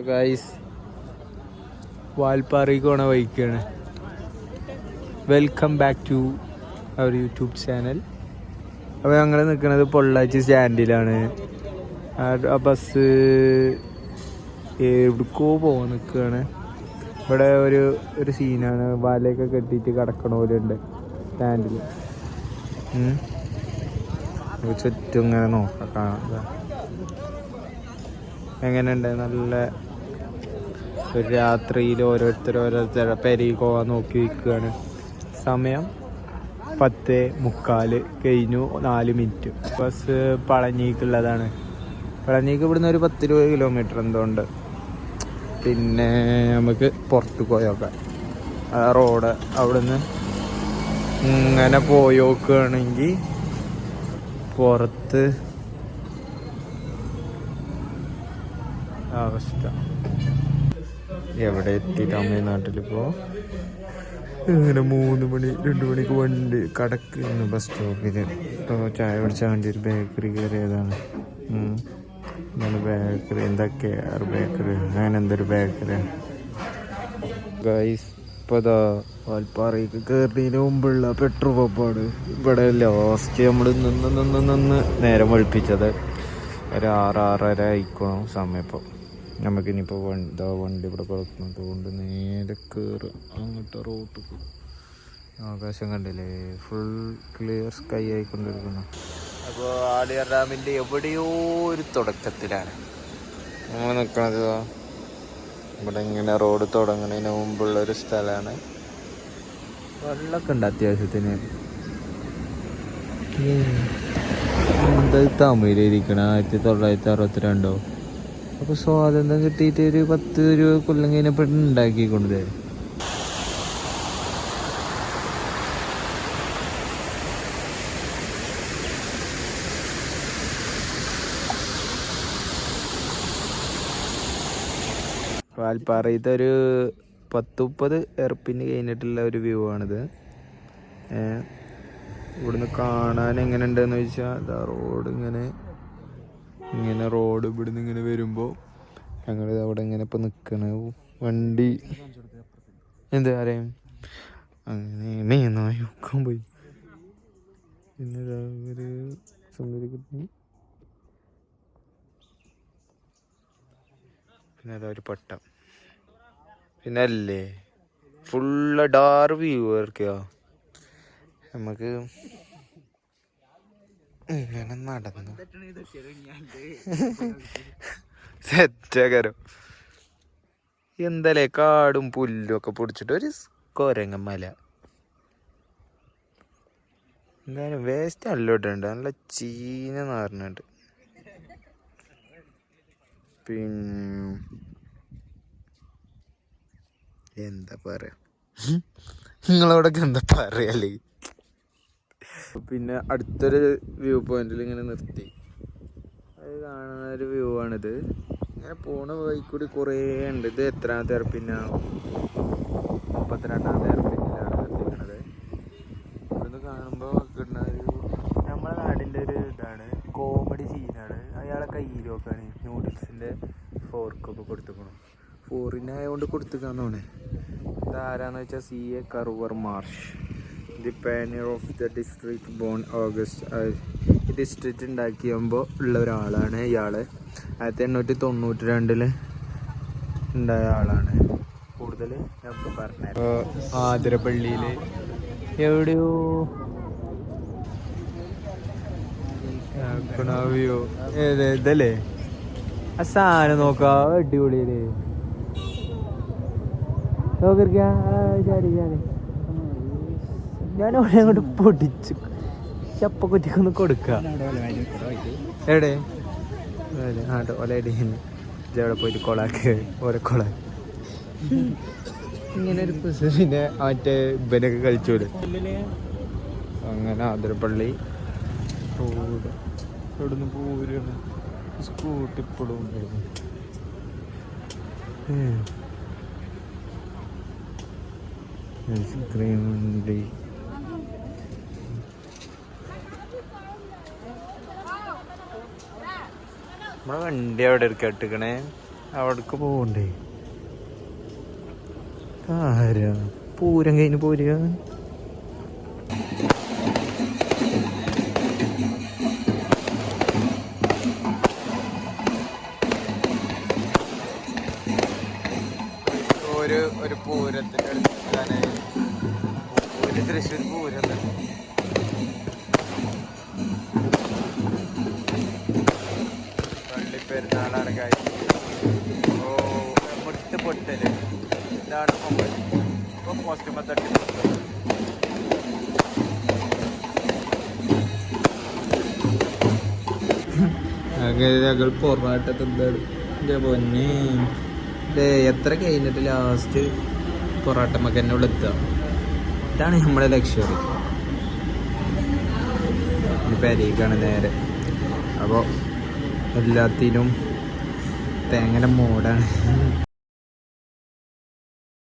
Guys വാൽപ്പാറയ്ക്ക് welcome back to our YouTube channel അപ്പോൾ ഞങ്ങൾ നിൽക്കുന്നത് പൊള്ളാച്ചി സ്റ്റാൻഡിലാണ്. ആ- ബസ് എവിടേക്കോ പോകാൻ നിൽക്കുകയാണ് ഇവിടെ ഒരു ഒരു സീനാണ് വലയൊക്കെ കെട്ടിയിട്ട് കിടക്കണ പോലെ ഉണ്ട് സ്റ്റാൻഡിൽ ചുറ്റും ഇങ്ങനെ നോക്കാം. കാണാം. എങ്ങനെയുണ്ട്? നല്ല ഒരു രാത്രിയിൽ ഓരോരുത്തർ ഓരോരുത്തരുടെ പെരയിൽ പോകാൻ നോക്കി നിൽക്കുകയാണ്. സമയം പത്ത് മുക്കാൽ കഴിഞ്ഞു നാല് മിനിറ്റ്. ബസ് പളനിക്കുള്ളതാണ്. പളനിക്ക് ഇവിടുന്ന് ഒരു പത്ത് ഇരുപത് കിലോമീറ്റർ എന്തോ ഉണ്ട് പിന്നെ നമുക്ക് പുറത്ത് പോയോക്കാം ആ റോഡ് അവിടുന്ന് ഇങ്ങനെ പോയി നോക്കുകയാണെങ്കിൽ പുറത്ത് അവസ്ഥ. എവിടെ എത്തി തമിഴ്നാട്ടിലിപ്പോ ഇങ്ങനെ മൂന്ന് മണി രണ്ട് മണിക്ക് വണ്ടി കടക്കുന്നു ബസ് സ്റ്റോപ്പിൽ ഇപ്പോൾ ചായ കുടിച്ചാൽ വേണ്ടി ഒരു ബേക്കറി കയറിയതാണ്. ഇങ്ങനെ ബേക്കറി എന്തൊക്കെ ബേക്കറി അങ്ങനെ എന്തൊരു ബേക്കറി ഗൈസ് ഇപ്പോൾ ഇതാ വാൽപ്പാറയ്ക്ക് കയറിയതിന് മുമ്പുള്ള പെട്രോൾ പമ്പാണ് ഇവിടെ ലാസ്റ്റ് നമ്മൾ നിന്ന് നിന്ന് നിന്ന് നേരം വെളുപ്പിച്ചത്. ഒരു ആറ് ആയിക്കോണം സമയം ഇപ്പോൾ നമുക്കിനിയിപ്പോൾ വണ്ടി ഇതാ വണ്ടി ഇവിടെ കിടക്കുന്നത് കൊണ്ട് നേരെ കയറുക അങ്ങോട്ട് റോട്ട് ആകാശം കണ്ടില്ലേ? ഫുൾ ക്ലിയർ സ്കൈ ആയിക്കൊണ്ടിരിക്കുന്നു. അപ്പോൾ ആലിയർ ഡാമിന്റെ എവിടെയോ ഒരു തുടക്കത്തിലാണ്. നമ്മൾ നിൽക്കണത് ഇവിടെ ഇങ്ങനെ റോഡ് തുടങ്ങുന്നതിന് മുമ്പുള്ള ഒരു സ്ഥലമാണ്. വെള്ളമൊക്കെ ഉണ്ട് അത്യാവശ്യത്തിന്. എന്താ തമിഴിലിരിക്കണം? ആയിരത്തി തൊള്ളായിരത്തി അറുപത്തിരണ്ടോ? അപ്പൊ സ്വാതന്ത്ര്യം കിട്ടിയിട്ട് ഒരു പത്ത് ഒരു കൊല്ലം കഴിഞ്ഞപ്പോൾ ഉണ്ടാക്കിക്കൊണ്ടത് വാൽപ്പാറയത്തെ ഒരു പത്ത് മുപ്പത് എയർപിന് കഴിഞ്ഞിട്ടുള്ള ഒരു വ്യൂ ആണിത് ഇവിടുന്ന് കാണാൻ എങ്ങനെ ഉണ്ടെന്ന് ചോദിച്ചാൽ റോഡ് ഇങ്ങനെ ഇങ്ങനെ റോഡ് ഇവിടുന്ന് ഇങ്ങനെ വരുമ്പോൾ ഞങ്ങൾ അവിടെ ഇങ്ങനെ ഇപ്പം നിൽക്കണ വണ്ടി. എന്താ അറിയാം അങ്ങനെ മേന്നായി നോക്കാൻ പോയി. പിന്നെ ഒരു സുന്ദരി പിന്നെ അതാ ഒരു പട്ടം. പിന്നെ അല്ലേ? ഫുള്ള് ഡാർ വ്യൂ ആയിരിക്കുക നമുക്ക് ഇങ്ങനെ നടന്നു. സെറ്റകരം എന്തല്ലേ? കാടും പുല്ലും ഒക്കെ പൊടിച്ചിട്ട് ഒരു കൊരങ്ങ മല. എന്തായാലും വേസ്റ്റ് അല്ലോട്ടുണ്ട് നല്ല ചീന നാറിനുണ്ട് പിന്നെ എന്താ പറയാ? നിങ്ങളോടൊക്കെ എന്താ പറയല്ലേ പിന്നെ അടുത്തൊരു വ്യൂ പോയിന്റിൽ ഇങ്ങനെ നിർത്തി. അത് കാണുന്ന ഒരു വ്യൂ ആണിത്. ഇങ്ങനെ പോണ വഴി കൂടി കുറേ ഉണ്ട്. ഇത് എത്രാമത്തെ എയർപിന്നാ മുപ്പത്തിരണ്ടാമത്തെ എയർപിന്നിലാണ് നിർത്തിക്കുന്നത് ഇവിടുന്ന് കാണുമ്പോൾ കിട്ടുന്ന ഒരു നമ്മുടെ നാടിന്റെ ഒരു ഇതാണ്. കോമഡി സീനാണ്. അയാളെ കയ്യിൽ നോക്കാണ്. നൂഡിൽസിന്റെ ഫോർക്കൊക്കെ കൊടുത്തുക്കണം ഫോറിനായതുകൊണ്ട് കൊടുത്തുക്കാന്നാണ് ഇതാരാന്ന് വെച്ചാൽ C A Carver Marsh. The pioneer of the district born August ഈ ഡിസ്ട്രിക്റ്റ് ഉണ്ടാക്കിയുമ്പോൾ ഉള്ള ഒരാളാണ് ഇയാൾ ആയിരത്തി എണ്ണൂറ്റി തൊണ്ണൂറ്റി രണ്ടിൽ ഉണ്ടായ ആളാണ്. കൂടുതൽ നമുക്ക് പറഞ്ഞു ആതിരപ്പള്ളിയിൽ എവിടെയോ വ്യൂ ഏത് ഇതല്ലേ? ആ സാധനം നോക്കാ അടിപൊളിയല്ലേ നോക്കിയിരിക്കാ വിചാരിക്കാനേ ഞാൻ അവിടെ അങ്ങോട്ട് പൊടിച്ചു. ചപ്പ കുറ്റിക്കൊന്ന് കൊടുക്ക. എവിടെ? ആട്ടോ അവിടെ പോയിട്ട് കൊളാക്ക്. ഓരോ കൊളാക്ക്. ഇങ്ങനെ ഒരു പിന്നെ മറ്റേ ഇവനൊക്കെ കളിച്ചൂലെ? അങ്ങനെ ആതിരപ്പള്ളി റോഡ്. ഇവിടുന്ന് പോരുകയാണ് സ്കൂട്ടി ഇപ്പോഴും ഐസ്ക്രീം വണ്ടി നമ്മളെ വണ്ടി അവിടെ എടുക്ക ഇട്ടിക്കണേ അവിടേക്ക് പോകണ്ടേ ആരാ? പൂരം കഴിഞ്ഞ് പോരുക. ഒരു ഒരു പൂരത്തിന്റെ അടുത്ത് ഒരു തൃശ്ശൂർ പൂരം തന്നെ. പള്ളിപ്പെരുന്നാളാണ് കാര്യം ഓ പൊട്ട് പൊട്ടൽ. ഇതാണ് മൊബൈൽ ഇപ്പൊ പോസ്റ്റുമ്പോ തട്ടി എത്ര കഴിഞ്ഞിട്ട് ലാസ്റ്റ് പൊറാട്ട മകനോട് എത്തുക ഇതാണ് നമ്മുടെ ലക്ഷ്യം പെരീക്കാണ് നേരെ. അപ്പോൾ എല്ലാത്തിനും തേങ്ങയുടെ മോഡാണ്.